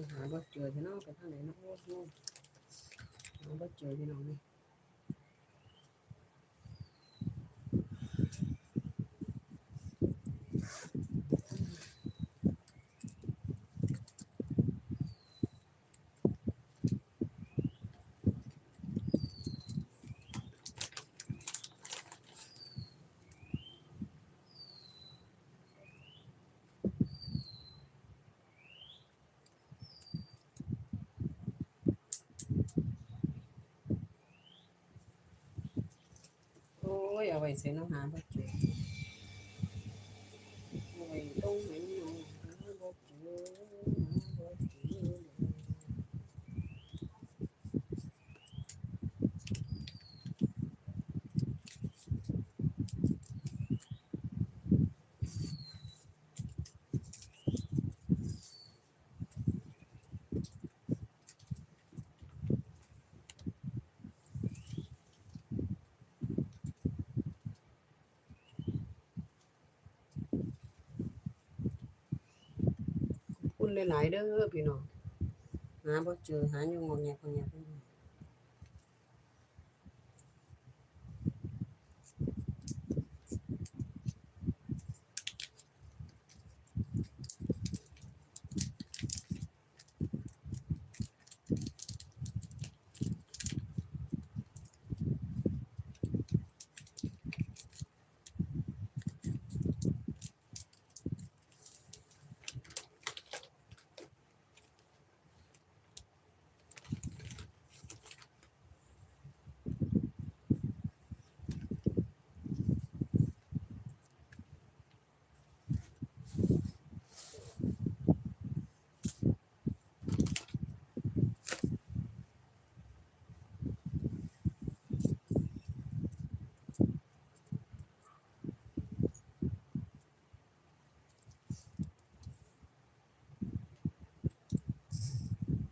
ยังหาบ่เจอพี่น้องไปทางไหนเนาะโอ้โหหาบ่เจอพี่น้องนี่ โอ้ยเอา ไว้ใส่น้ำหาบ่จอเอาไว้ตรงไหนเนาะหาบ่เจอหาบ่เจอขอบคุณ หลาย ๆ เด้อพี่น้องหาบ่เจอหาอยู่งอแงกงอแงพี่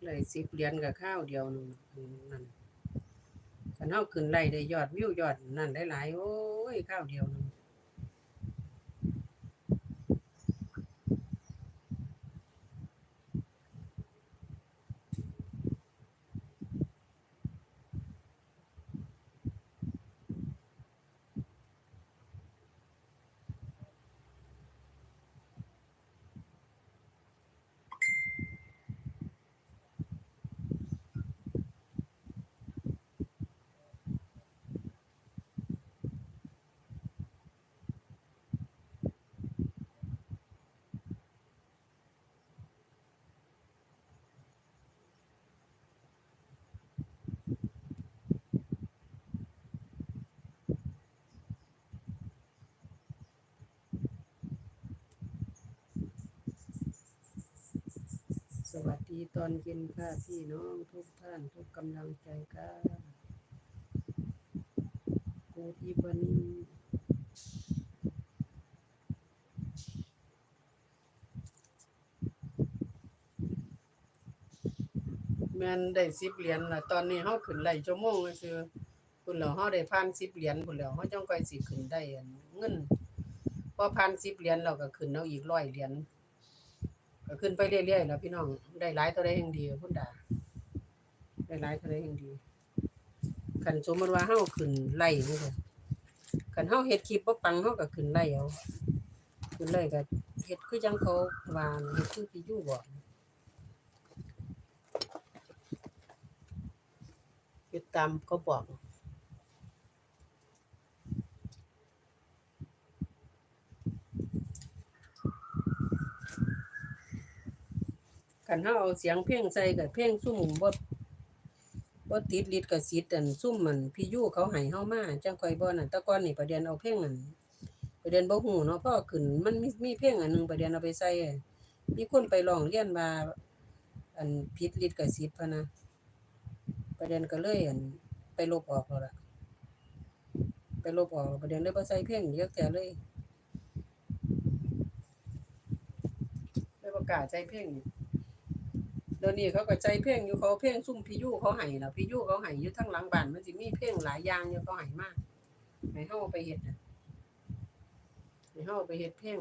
น้องเลย10เหรียญกับข้าวเดียวนึงนั่นคันเฮาขึ้นไรได้ยอดวิวยอดนั่นหลายๆโอ้ยข้าวเดียวนึง สวัสดีตอนเย็นค่ะพี่น้องทุกท่านทุกกำลังใจค่ะกูดีวันนี้แม่นได้สิบเหรียญละตอนนี้เฮาขึ้นไล่ชั่วโมงก็คือพุ่นแล้วเฮาได้พันสิบเหรียญพุ่นแล้วเฮาจังค่อยสิขึ้นได้เงินพอพันสิบเหรียญเราก็ขึ้นเอาอีกร้อยเหรียญ ก็ขึ้นไปเรื่อยๆแล้วพี่น้องได้หลายเท่าใดแห่งดีคุณดาได้หลายเท่าใดแห่งดีคันสมมติว่าเฮาขึ้นไล่นี่ค่ะคันเฮาเฮ็ดคลิปบ่ปังเฮาก็ขึ้นไล่เอาขึ้นไล่ก็เฮ็ดคือจังเขาว่าเฮ็ดคือที่อยู่บอกเฮ็ดตามเขาบอก คันเฮาเอาเสียงเพลงใส่กับเพลงซุ่มบ่บ่ติดลิดกับสิทธิ์อันซุ่มมันพี่ยู่เขาให้เฮามาจังค่อยบ่นั่นแต่ก่อนนี่ประเด็นเอาเพลงอันประเด็นบ่ฮู้เนาะพ่อขึ้นมันมีมีเพลงอันหนึงประเด็นเอาไปใส่มีคนไปร้องเรียนว่าอันผิดลิดกับสิทธิ์พะนะ ประเด็นก็เลยอันไปลบออกแล้วล่ะ ไปลบออกแล้วประเด็นเลยบ่ใส่เพลงเยอะแต่เลยเลยบ่กล้าใส่เพลงนี่ เดี๋ยวนี้เขาก็ใจเพ่งอยู่เขาเพ่งซุ่มพิยูเขาไห้แล้วพิยูเขาไห้อยู่ทั้งหลังบ้านมันสิมีเพ่งหลายอย่างอยู่เขาไห้มากไห้เฮาไปเห็ดน่ะให้เฮาไปเห็ดเพ่ง